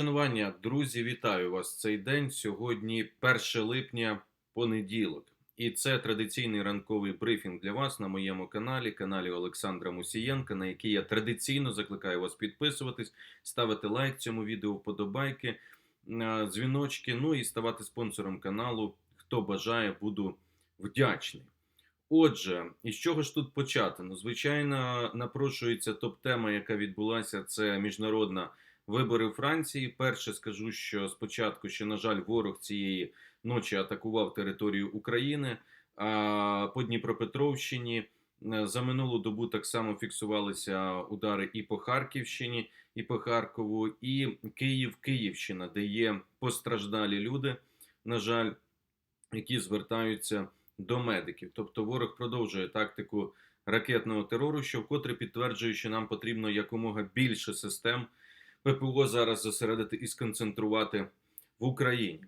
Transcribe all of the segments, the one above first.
Шанування, друзі, вітаю вас цей день. Сьогодні 1 липня, понеділок. І це традиційний ранковий брифінг для вас на моєму каналі, каналі Олександра Мусієнка, на який я традиційно закликаю вас підписуватись, ставити лайк цьому відео, вподобайки, дзвіночки, ну і ставати спонсором каналу. Хто бажає, буду вдячний. Отже, із чого ж тут почати? Ну, звичайно, напрошується топ-тема, яка відбулася, це міжнародна вибори Франції. Перше скажу, що спочатку, що на жаль, ворог цієї ночі атакував територію України. А по Дніпропетровщині е, за минулу добу так само фіксувалися удари і по Харківщині, і по Харкову, і Київ, Київщина, де є постраждалі люди, на жаль, які звертаються до медиків. Тобто ворог продовжує тактику ракетного терору, що вкотре підтверджує, що нам потрібно якомога більше систем. ППО зараз зосередити і сконцентрувати в Україні.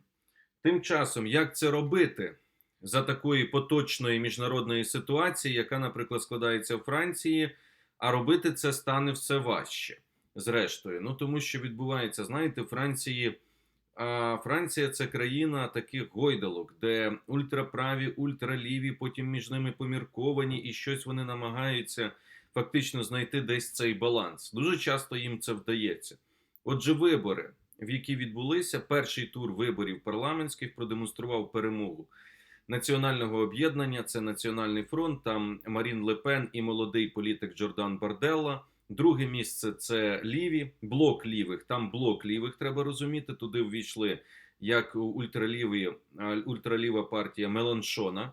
Тим часом, як це робити за такої поточної міжнародної ситуації, яка, наприклад, складається в Франції, а робити це стане все важче. Зрештою, ну тому що відбувається, знаєте, Франції. А Франція це країна таких гойдалок, де ультраправі, ультраліві, потім між ними помірковані, і щось вони намагаються фактично знайти десь цей баланс. Дуже часто їм це вдається. Отже, вибори, в які відбулися, перший тур виборів парламентських продемонстрував перемогу національного об'єднання. Це Національний фронт, там Марін Лепен і молодий політик Джордан Барделла. Друге місце це ліві, блок лівих. Там блок лівих треба розуміти. Туди ввійшли як ультраліві, ультраліва партія Меланшона,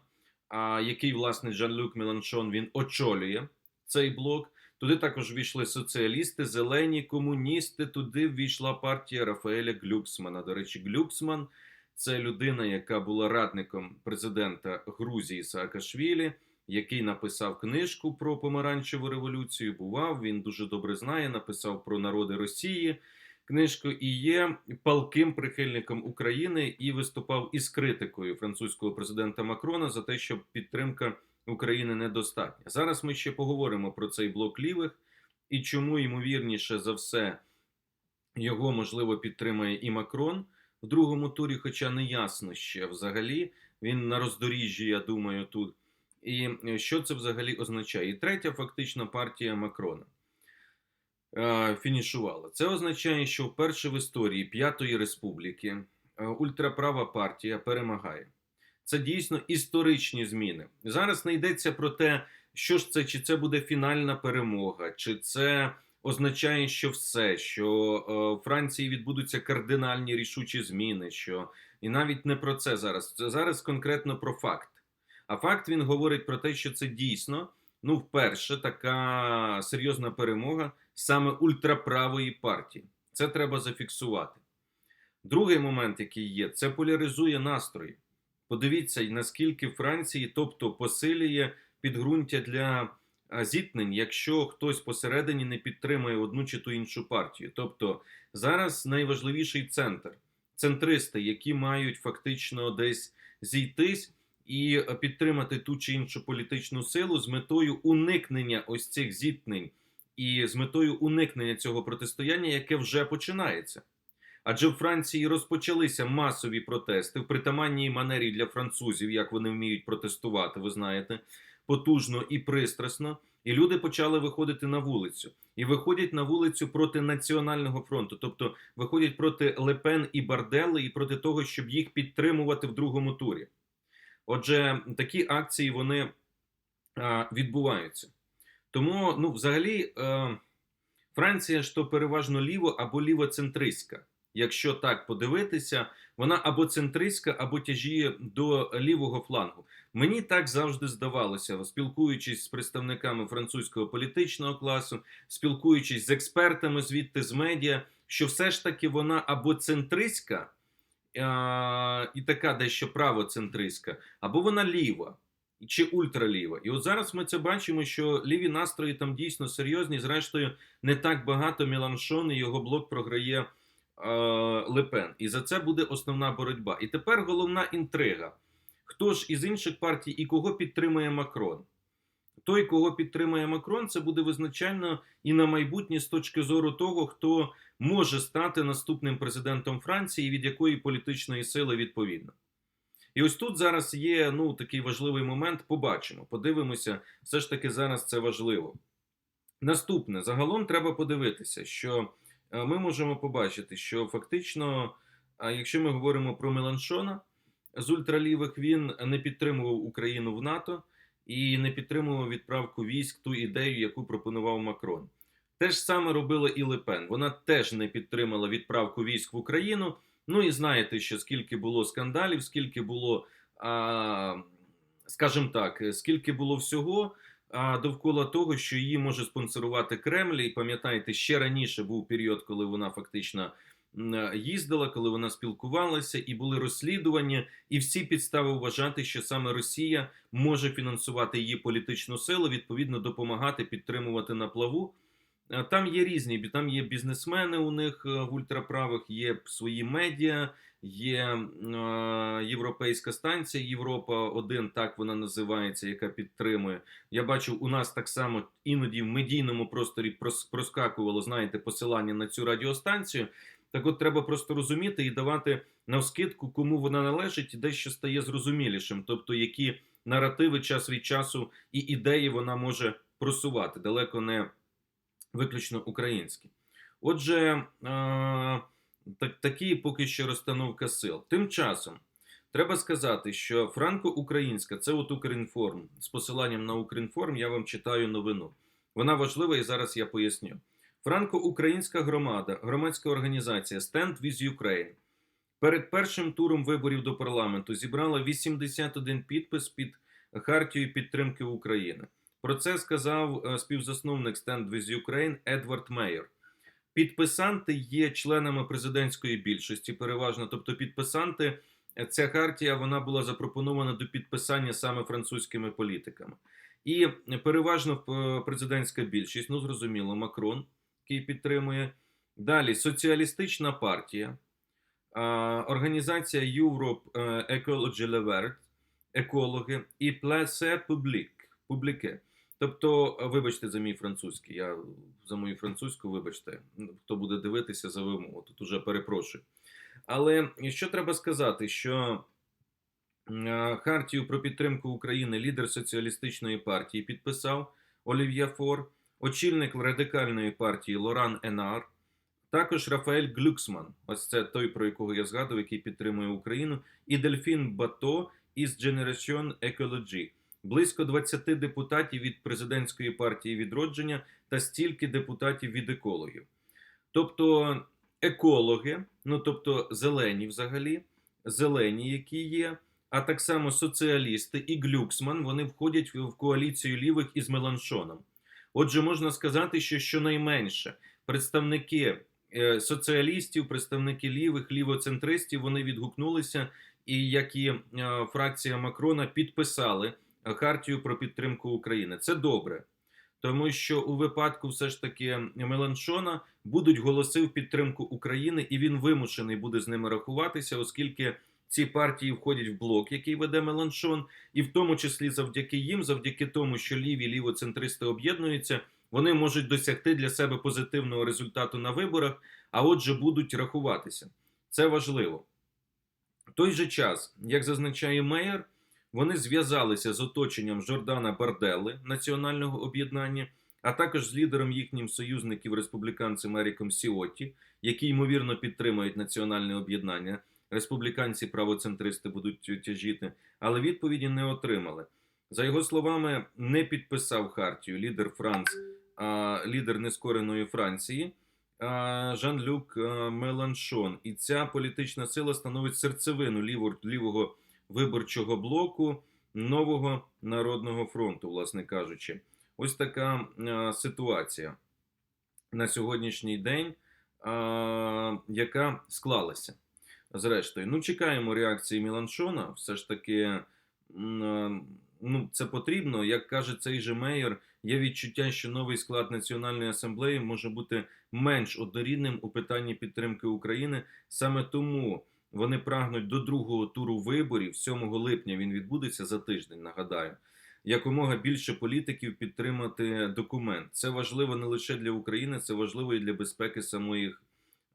а який власне Жан-Люк Меланшон він очолює цей блок. Туди також ввійшли соціалісти, зелені, комуністи. Туди ввійшла партія Рафаеля Глюксмана. До речі, Глюксман це людина, яка була радником президента Грузії Саакашвілі, який написав книжку про помаранчеву революцію. Бував, він дуже добре знає, написав про народи Росії. Книжку і є палким прихильником України і виступав із критикою французького президента Макрона за те, щоб підтримка. України недостатня. Зараз ми ще поговоримо про цей блок лівих і чому, ймовірніше за все, його можливо підтримає і Макрон в другому турі, хоча не ясно ще взагалі. Він на роздоріжжі, я думаю, тут. І е, що це взагалі означає? І третя, фактично, партія Макрона е, фінішувала. Це означає, що вперше в історії П'ятої республіки е, ультраправа партія перемагає. Це дійсно історичні зміни. Зараз не йдеться про те, що ж це, чи це буде фінальна перемога, чи це означає, що все, що е, в Франції відбудуться кардинальні рішучі зміни. що І навіть не про це зараз. Це зараз конкретно про факт. А факт він говорить про те, що це дійсно, ну, вперше така серйозна перемога саме ультраправої партії. Це треба зафіксувати. Другий момент, який є, це поляризує настрої. Подивіться, наскільки Франції, тобто посилює підґрунтя для зіткнень, якщо хтось посередині не підтримує одну чи ту іншу партію. Тобто зараз найважливіший центр центристи, які мають фактично десь зійтись і підтримати ту чи іншу політичну силу з метою уникнення ось цих зіткнень і з метою уникнення цього протистояння, яке вже починається. Адже в Франції розпочалися масові протести в притаманній манері для французів, як вони вміють протестувати, ви знаєте, потужно і пристрасно. І люди почали виходити на вулицю і виходять на вулицю проти національного фронту, тобто виходять проти Лепен і Бардели, і проти того, щоб їх підтримувати в другому турі. Отже, такі акції вони а, відбуваються. Тому, ну, взагалі, а, Франція ж то переважно ліво або лівоцентристська якщо так подивитися, вона або центристська, або тяжіє до лівого флангу. Мені так завжди здавалося, спілкуючись з представниками французького політичного класу, спілкуючись з експертами звідти з медіа, що все ж таки вона або центристська і така дещо правоцентристська, або вона ліва. Чи ультраліва. І от зараз ми це бачимо, що ліві настрої там дійсно серйозні. Зрештою, не так багато Міланшон і його блок програє Лепен. І за це буде основна боротьба. І тепер головна інтрига: хто ж із інших партій і кого підтримує Макрон? той, кого підтримує Макрон, це буде визначально і на майбутнє з точки зору того, хто може стати наступним президентом Франції, від якої політичної сили відповідно. І ось тут зараз є ну такий важливий момент. Побачимо, подивимося, все ж таки зараз це важливо. Наступне загалом треба подивитися, що е, ми можемо побачити, що фактично, якщо ми говоримо про Меланшона з ультралівих, він не підтримував Україну в НАТО і не підтримував відправку військ ту ідею, яку пропонував Макрон. Те ж саме робила і Лепен. Вона теж не підтримала відправку військ в Україну. Ну і знаєте, що скільки було скандалів, скільки було, а, скажімо так, скільки було всього а, довкола того, що її може спонсорувати Кремль. І пам'ятаєте, ще раніше був період, коли вона фактично їздила, коли вона спілкувалася, і були розслідування, і всі підстави вважати, що саме Росія може фінансувати її політичну силу, відповідно допомагати підтримувати на плаву. Е, Там є різні, там є бізнесмени у них е, в ультраправих, є свої медіа, є е, європейська станція Європа 1 так вона називається, яка підтримує. Я бачу, у нас так само іноді в медійному просторі прос- проскакувало, знаєте, посилання на цю радіостанцію. Так от треба просто розуміти і давати навскидку, кому вона належить, і дещо стає зрозумілішим. Тобто, які наративи час від часу і ідеї вона може просувати. Далеко не виключно українські. Отже, е, так, такі поки що розстановка сил. Тим часом треба сказати, що франко-українська це от Укрінформ. З посиланням на Укрінформ я вам читаю новину. Вона важлива і зараз я поясню. Франко-українська громада, громадська організація Stand with Ukraine перед першим туром виборів до парламенту зібрала 81 підпис під хартією підтримки України. Про це сказав е, співзасновник Stand with Ukraine Едвард Мейер. Підписанти є членами президентської більшості, переважно. Тобто, підписанти, е, ця хартія вона була запропонована до підписання саме французькими політиками. І переважно е, президентська більшість, ну зрозуміло, Макрон, який підтримує. Далі соціалістична партія, організація Europe Ecology Levert, екологи і Public, публіке. Тобто, вибачте за мій французький, я за мою французьку, вибачте, хто буде дивитися за вимогу, тут уже перепрошую. Але що треба сказати, що е, Хартію про підтримку України лідер соціалістичної партії підписав Олів'є Фор, очільник радикальної партії Лоран Енар, також Рафаель Глюксман, ось це той, про якого я згадував, який підтримує Україну, і Дельфін Бато із Generation Ecology. Близько 20 депутатів від президентської партії відродження та стільки депутатів від екологів. Тобто екологи, ну тобто зелені взагалі, зелені, які є, а так само соціалісти і Глюксман, вони входять в коаліцію лівих із Меланшоном. Отже, можна сказати, що щонайменше представники е, соціалістів, представники лівих, лівоцентристів, вони відгукнулися, і як і е, фракція Макрона підписали хартію про підтримку України. Це добре, тому що у випадку все ж таки Меланшона будуть голоси в підтримку України, і він вимушений буде з ними рахуватися, оскільки ці партії входять в блок, який веде Меланшон, і в тому числі завдяки їм, завдяки тому, що ліві лівоцентристи об'єднуються, вони можуть досягти для себе позитивного результату на виборах, а отже, будуть рахуватися. Це важливо. В той же час, як зазначає Мейер, вони зв'язалися з оточенням Жордана Барделли національного об'єднання, а також з лідером їхнім союзників республіканцем Еріком Сіоті, які ймовірно підтримують національне об'єднання. Республіканці правоцентристи будуть тяжіти, але відповіді не отримали. За його словами, не підписав хартію лідер Франц, а, лідер нескореної Франції Жан-Люк Меланшон. І ця політична сила становить серцевину ліво, лівого виборчого блоку нового народного фронту, власне кажучи. Ось така а, ситуація на сьогоднішній день, а, яка склалася. Зрештою, ну чекаємо реакції Міланшона. Все ж таки, м, ну це потрібно. Як каже цей же мейер, є відчуття, що новий склад національної асамблеї може бути менш однорідним у питанні підтримки України. Саме тому вони прагнуть до другого туру виборів. 7 липня він відбудеться за тиждень. Нагадаю, якомога більше політиків підтримати документ. Це важливо не лише для України, це важливо і для безпеки самої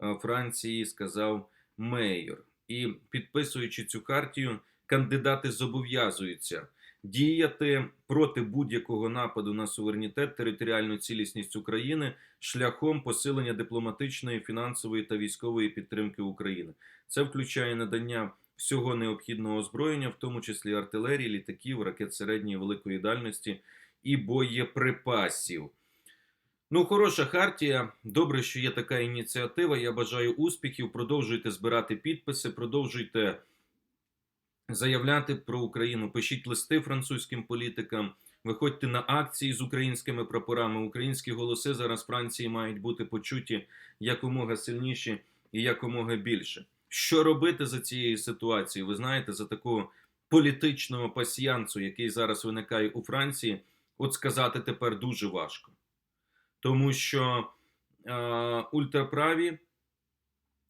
е, Франції, сказав Мейор. І підписуючи цю хартію, кандидати зобов'язуються діяти проти будь-якого нападу на суверенітет, територіальну цілісність України шляхом посилення дипломатичної, фінансової та військової підтримки України. Це включає надання всього необхідного озброєння, в тому числі артилерії, літаків, ракет середньої великої дальності і боєприпасів. Ну, хороша хартія. Добре, що є така ініціатива. Я бажаю успіхів. Продовжуйте збирати підписи, продовжуйте заявляти про Україну. Пишіть листи французьким політикам. Виходьте на акції з українськими прапорами. Українські голоси зараз Франції мають бути почуті якомога сильніші і якомога більше. Що робити за цією ситуацією? Ви знаєте, за такого політичного пасіянцу, який зараз виникає у Франції, от сказати тепер дуже важко. Тому що е, ультраправі,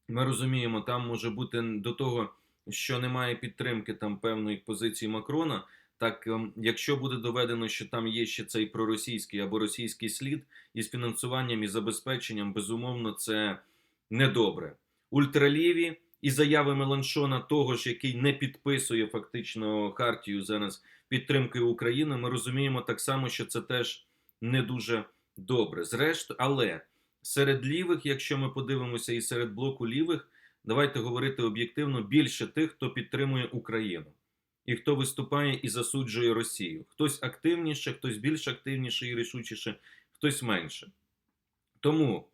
ми розуміємо, там може бути до того, що немає підтримки там певної позиції Макрона. Так, ем, якщо буде доведено, що там є ще цей проросійський або російський слід із фінансуванням і забезпеченням, безумовно, це недобре. Ультраліві і заяви Меланшона, того ж, який не підписує фактично хартію зараз підтримки України, ми розуміємо так само, що це теж не дуже добре. Зрештою, але серед лівих, якщо ми подивимося, і серед блоку лівих, давайте говорити об'єктивно більше тих, хто підтримує Україну і хто виступає і засуджує Росію. Хтось активніше, хтось більш активніше і рішучіше, хтось менше. Тому,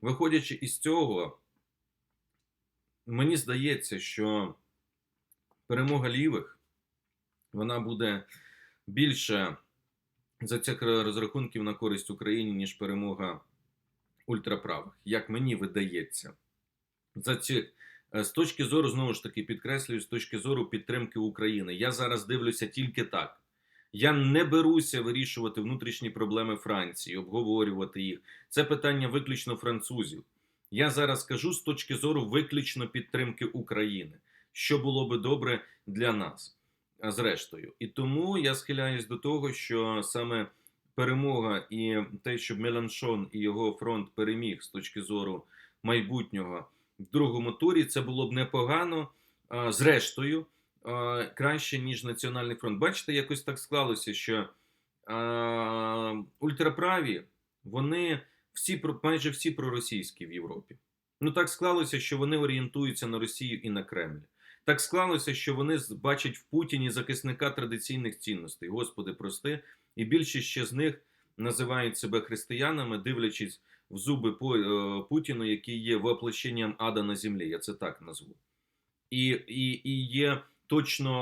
виходячи із цього, мені здається, що перемога лівих вона буде більше за цих розрахунків на користь Україні, ніж перемога ультраправих, як мені видається. За ці, з точки зору, знову ж таки, підкреслюю, з точки зору підтримки України. Я зараз дивлюся тільки так. Я не беруся вирішувати внутрішні проблеми Франції, обговорювати їх. Це питання виключно французів. Я зараз кажу з точки зору виключно підтримки України, що було би добре для нас, А зрештою. І тому я схиляюсь до того, що саме перемога і те, щоб Меланшон і його фронт переміг з точки зору майбутнього другому турі, це було б непогано. Зрештою, краще ніж Національний фронт. Бачите, якось так склалося, що ультраправі вони всі майже всі проросійські в Європі. Ну так склалося, що вони орієнтуються на Росію і на Кремль. Так склалося, що вони бачать в Путіні захисника традиційних цінностей. Господи, прости, і більшість ще з них називають себе християнами, дивлячись в зуби Путіну, який є воплощенням ада на землі. Я це так назву. І і, і є точно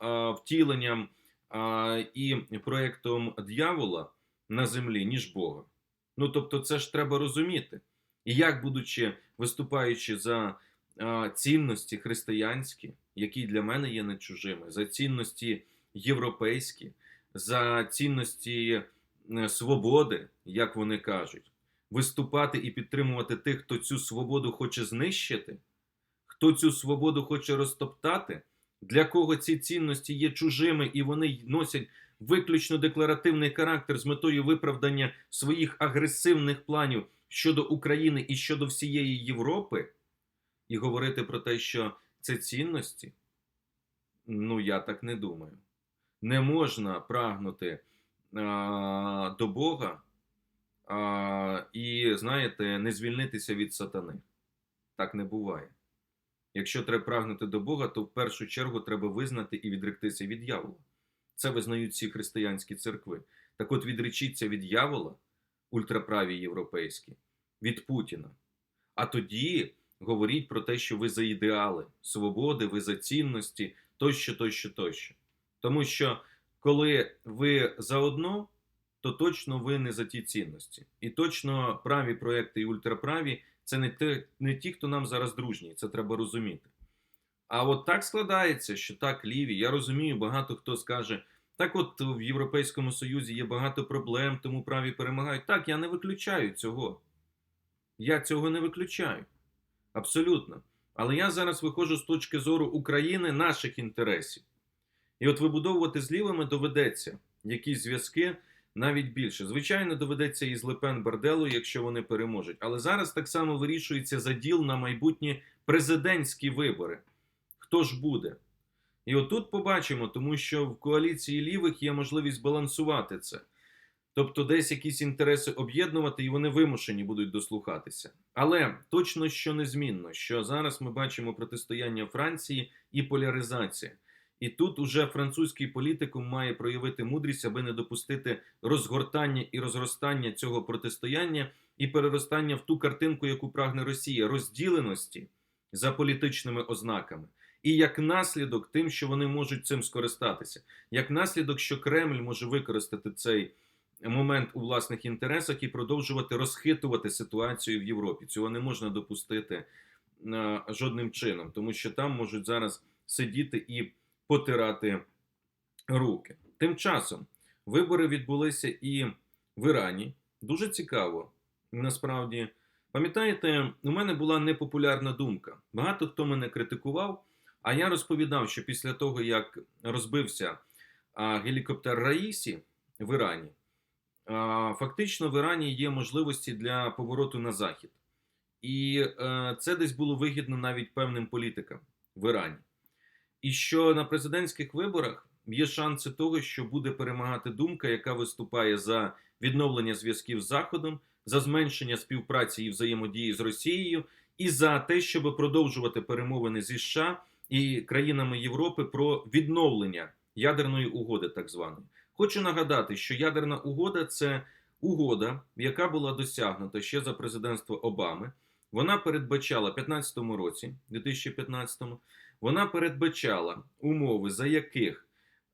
а, втіленням а, і проєктом дьявола на землі, ніж Бога. Ну тобто, це ж треба розуміти. І як, будучи виступаючи за а, цінності християнські, які для мене є не чужими, за цінності європейські, за цінності свободи, як вони кажуть, виступати і підтримувати тих, хто цю свободу хоче знищити, хто цю свободу хоче розтоптати, для кого ці цінності є чужими і вони носять виключно декларативний характер з метою виправдання своїх агресивних планів щодо України і щодо всієї Європи, і говорити про те, що це цінності, ну я так не думаю. Не можна прагнути а, до Бога а, і, знаєте, не звільнитися від сатани. Так не буває. Якщо треба прагнути до Бога, то в першу чергу треба визнати і відректися від явола. Це визнають всі християнські церкви. Так от відречіться від явола, ультраправі європейські, від Путіна. А тоді говоріть про те, що ви за ідеали свободи, ви за цінності, тощо, тощо, тощо. Тому що коли ви заодно, то точно ви не за ті цінності. І точно праві проекти і ультраправі це не ті, не ті, хто нам зараз дружні, це треба розуміти. А от так складається, що так ліві. Я розумію, багато хто скаже, так от в Європейському Союзі є багато проблем, тому праві перемагають. Так, я не виключаю цього. Я цього не виключаю. Абсолютно. Але я зараз виходжу з точки зору України наших інтересів. І от вибудовувати з лівими доведеться якісь зв'язки. Навіть більше. Звичайно, доведеться із Лепен Барделу, якщо вони переможуть. Але зараз так само вирішується заділ на майбутні президентські вибори. Хто ж буде? І отут побачимо, тому що в коаліції лівих є можливість балансувати це. Тобто, десь якісь інтереси об'єднувати, і вони вимушені будуть дослухатися. Але точно що незмінно, що зараз ми бачимо протистояння Франції і поляризація. І тут уже французький політикум має проявити мудрість, аби не допустити розгортання і розростання цього протистояння і переростання в ту картинку, яку прагне Росія, розділеності за політичними ознаками. І як наслідок тим, що вони можуть цим скористатися, як наслідок, що Кремль може використати цей момент у власних інтересах і продовжувати розхитувати ситуацію в Європі. Цього не можна допустити е, жодним чином, тому що там можуть зараз сидіти і потирати руки. Тим часом вибори відбулися і в Ірані. Дуже цікаво. Насправді, пам'ятаєте, у мене була непопулярна думка. Багато хто мене критикував, а я розповідав, що після того, як розбився гелікоптер Раїсі в Ірані, фактично в Ірані є можливості для повороту на захід. І е, це десь було вигідно навіть певним політикам в Ірані. І що на президентських виборах є шанси того, що буде перемагати думка, яка виступає за відновлення зв'язків з Заходом, за зменшення співпраці і взаємодії з Росією, і за те, щоб продовжувати перемовини зі США і країнами Європи про відновлення ядерної угоди, так званої. Хочу нагадати, що ядерна угода це угода, яка була досягнута ще за президентства Обами. Вона передбачала в 2015 році, 2015 вона передбачала умови, за яких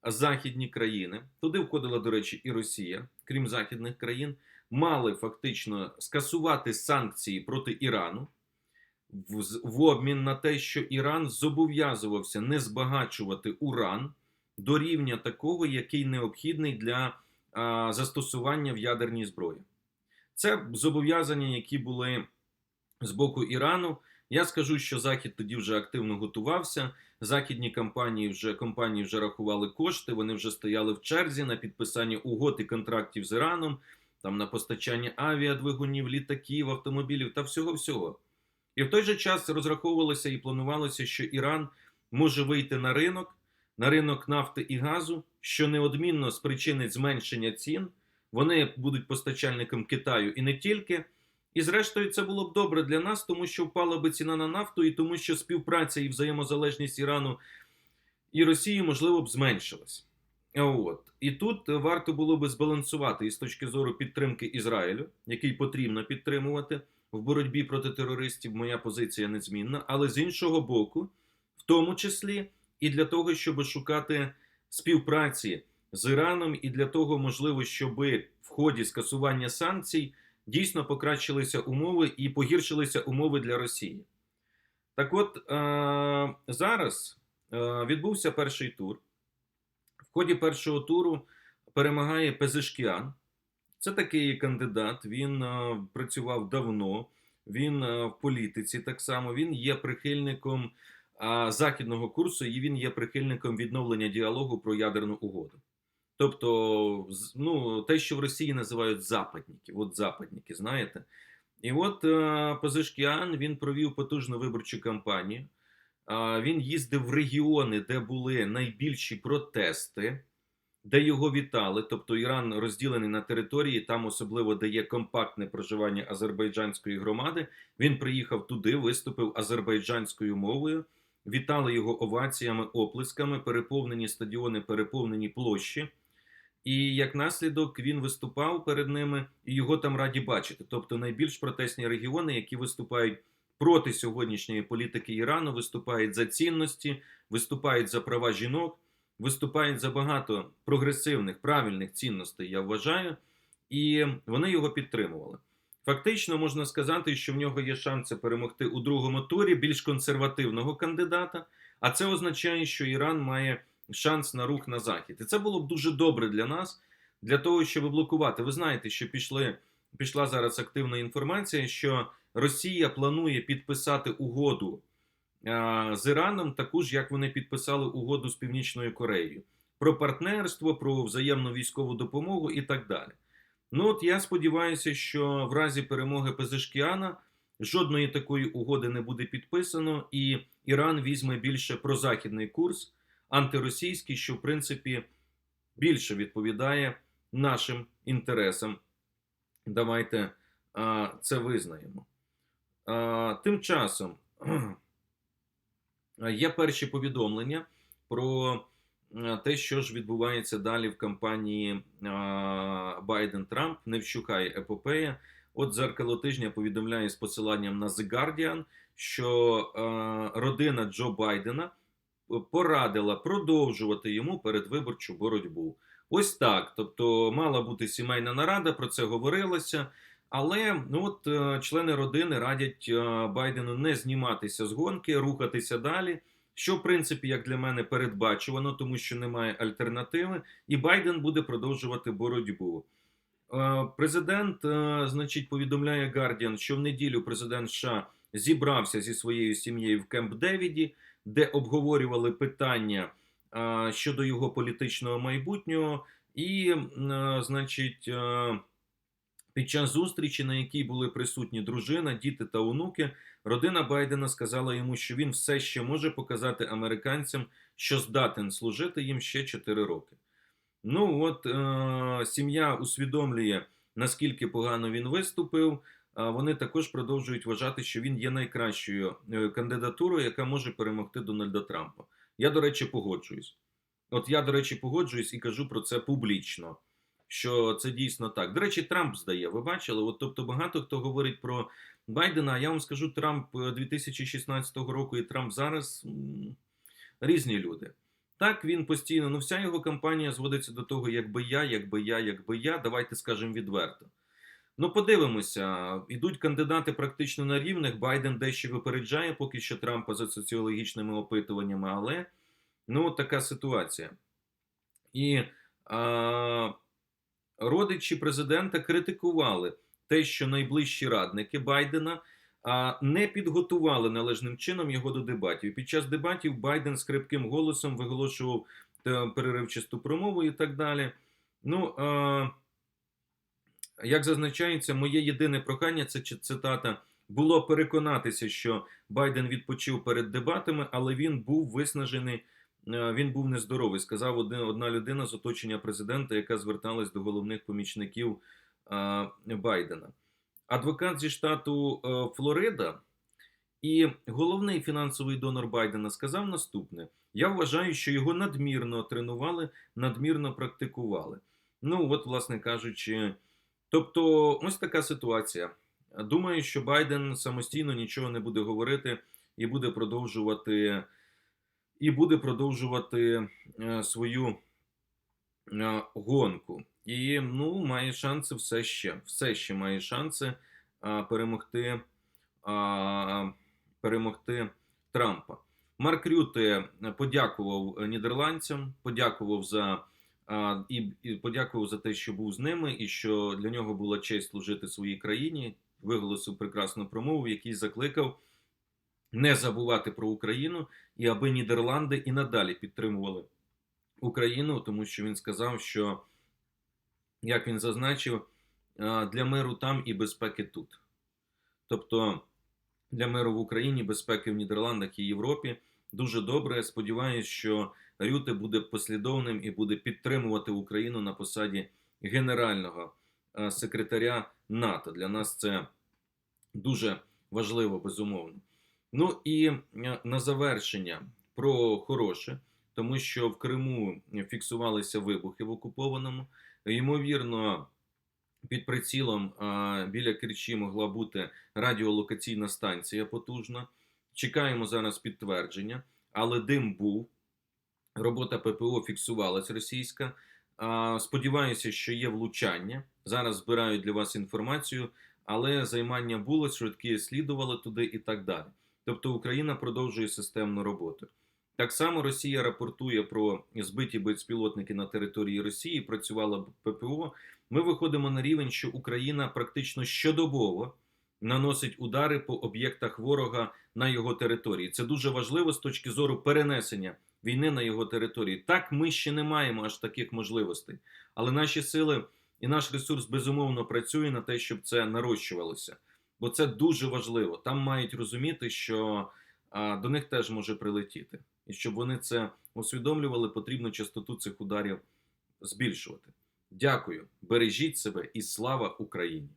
західні країни, туди входила, до речі, і Росія, крім західних країн, мали фактично скасувати санкції проти Ірану в, обмін на те, що Іран зобов'язувався не збагачувати уран до рівня такого, який необхідний для застосування в ядерній зброї. Це зобов'язання, які були з боку Ірану. Я скажу, що Захід тоді вже активно готувався. Західні компанії вже компанії вже рахували кошти. Вони вже стояли в черзі на підписання угод і контрактів з Іраном, там на постачання авіадвигунів, літаків, автомобілів та всього всього. І в той же час розраховувалося і планувалося, що Іран може вийти на ринок, на ринок нафти і газу, що неодмінно спричинить зменшення цін. Вони будуть постачальником Китаю і не тільки. І, зрештою, це було б добре для нас, тому що впала би ціна на нафту, і тому що співпраця і взаємозалежність Ірану і Росії, можливо, б зменшилась. От. І тут варто було би збалансувати із точки зору підтримки Ізраїлю, який потрібно підтримувати в боротьбі проти терористів. Моя позиція незмінна, але з іншого боку, в тому числі і для того, щоб шукати співпраці з Іраном, і для того, можливо, щоб в ході скасування санкцій дійсно покращилися умови і погіршилися умови для Росії. Так от е- зараз е- відбувся перший тур. В ході першого туру перемагає Пезешкіан. Це такий кандидат. Він е- працював давно, він в політиці так само. Він є прихильником західного курсу і він є прихильником відновлення діалогу про ядерну угоду. Тобто, ну, те, що в Росії називають западники, от западники, знаєте. І от е, Пазишкіан він провів потужну виборчу кампанію. Він їздив в регіони, де були найбільші протести, де його вітали. Тобто Іран розділений на території, там особливо де є компактне проживання азербайджанської громади. Він приїхав туди, виступив азербайджанською мовою. Вітали його оваціями, оплесками, переповнені стадіони, переповнені площі. І як наслідок він виступав перед ними, і його там раді бачити. Тобто найбільш протестні регіони, які виступають проти сьогоднішньої політики Ірану, виступають за цінності, виступають за права жінок, виступають за багато прогресивних, правильних цінностей, я вважаю, і вони його підтримували. Фактично можна сказати, що в нього є шанси перемогти у другому турі більш консервативного кандидата, а це означає, що Іран має шанс на рух на захід. І це було б дуже добре для нас, для того, щоб блокувати. Ви знаєте, що пішли, пішла зараз активна інформація, що Росія планує підписати угоду а, з Іраном, таку ж, як вони підписали угоду з Північною Кореєю. про партнерство, про взаємну військову допомогу і так далі. Ну от я сподіваюся, що в разі перемоги Пезешкіана жодної такої угоди не буде підписано, і Іран візьме більше прозахідний курс, антиросійський, що в принципі більше відповідає нашим інтересам. Давайте а, це визнаємо. А, тим часом є перші повідомлення про те, що ж відбувається далі в кампанії Байден-Трамп. Не вщухає епопея. От зеркало тижня повідомляє з посиланням на The Guardian, що родина Джо Байдена порадила продовжувати йому передвиборчу боротьбу. Ось так. Тобто, мала бути сімейна нарада, про це говорилося. Але ну от е, члени родини радять е, Байдену не зніматися з гонки, рухатися далі. Що, в принципі, як для мене, передбачувано, тому що немає альтернативи, і Байден буде продовжувати боротьбу. Е, Президент, значить, повідомляє Guardian, що в неділю президент США зібрався зі своєю сім'єю в Кемп Девіді, де обговорювали питання щодо його політичного майбутнього, і, значить, під час зустрічі, на якій були присутні дружина, діти та онуки, родина Байдена сказала йому, що він все ще може показати американцям, що здатен служити їм ще 4 роки. Ну от е, сім'я усвідомлює, наскільки погано він виступив. Вони також продовжують вважати, що він є найкращою е, кандидатурою, яка може перемогти Дональда Трампа. Я, до речі, погоджуюсь. От я, до речі, погоджуюсь і кажу про це публічно. Що це дійсно так. До речі, Трамп здає. Ви бачили? От тобто багато хто говорить про Байдена. А я вам скажу, Трамп 2016 року і Трамп зараз різні люди. Так, він постійно, ну вся його кампанія зводиться до того, якби я, якби я, якби я. Давайте скажемо відверто. Ну, подивимося, ідуть кандидати практично на рівних. Байден дещо випереджає поки що Трампа за соціологічними опитуваннями, але ну така ситуація. І а, родичі президента критикували те, що найближчі радники Байдена а, не підготували належним чином його до дебатів. Під час дебатів Байден скрипким голосом виголошував е, переривчасту промову і так далі. Ну, а, як зазначається, моє єдине прохання це цитата. Було переконатися, що Байден відпочив перед дебатами, але він був виснажений, е, він був нездоровий. Сказав одна людина з оточення президента, яка зверталась до головних помічників е, Байдена. Адвокат зі штату е, Флорида і головний фінансовий донор Байдена сказав наступне: я вважаю, що його надмірно тренували, надмірно практикували. Ну, от, власне кажучи, тобто, ось така ситуація. Думаю, що Байден самостійно нічого не буде говорити і буде продовжувати, і буде продовжувати е, свою е, гонку. І ну, має шанси все ще. Все ще має шанси перемогти, перемогти Трампа. Марк Рюте подякував нідерландцям, подякував за і, і подякував за те, що був з ними, і що для нього була честь служити своїй країні. Виголосив прекрасну промову, в якій закликав не забувати про Україну і аби Нідерланди і надалі підтримували Україну, тому що він сказав, що як він зазначив, для миру там і безпеки тут. Тобто для миру в Україні, безпеки в Нідерландах і Європі дуже добре. Сподіваюсь, що Рюте буде послідовним і буде підтримувати Україну на посаді генерального е, секретаря НАТО. Для нас це дуже важливо, безумовно. Ну і е, на завершення про хороше, тому що в Криму фіксувалися вибухи в окупованому. Ймовірно, під прицілом біля Керчі могла бути радіолокаційна станція потужна. Чекаємо зараз підтвердження, але дим був. Робота ППО фіксувалась російська. Сподіваюся, що є влучання. Зараз збираю для вас інформацію, але займання було, швидкі слідували туди і так далі. Тобто Україна продовжує системну роботу. Так само Росія рапортує про збиті безпілотники на території Росії. Працювала ППО. Ми виходимо на рівень, що Україна практично щодобово наносить удари по об'єктах ворога на його території. Це дуже важливо з точки зору перенесення війни на його території. Так, ми ще не маємо аж таких можливостей, але наші сили і наш ресурс безумовно працює на те, щоб це нарощувалося. Бо це дуже важливо. Там мають розуміти, що а, до них теж може прилетіти. І щоб вони це усвідомлювали, потрібно частоту цих ударів збільшувати. Дякую, бережіть себе і слава Україні!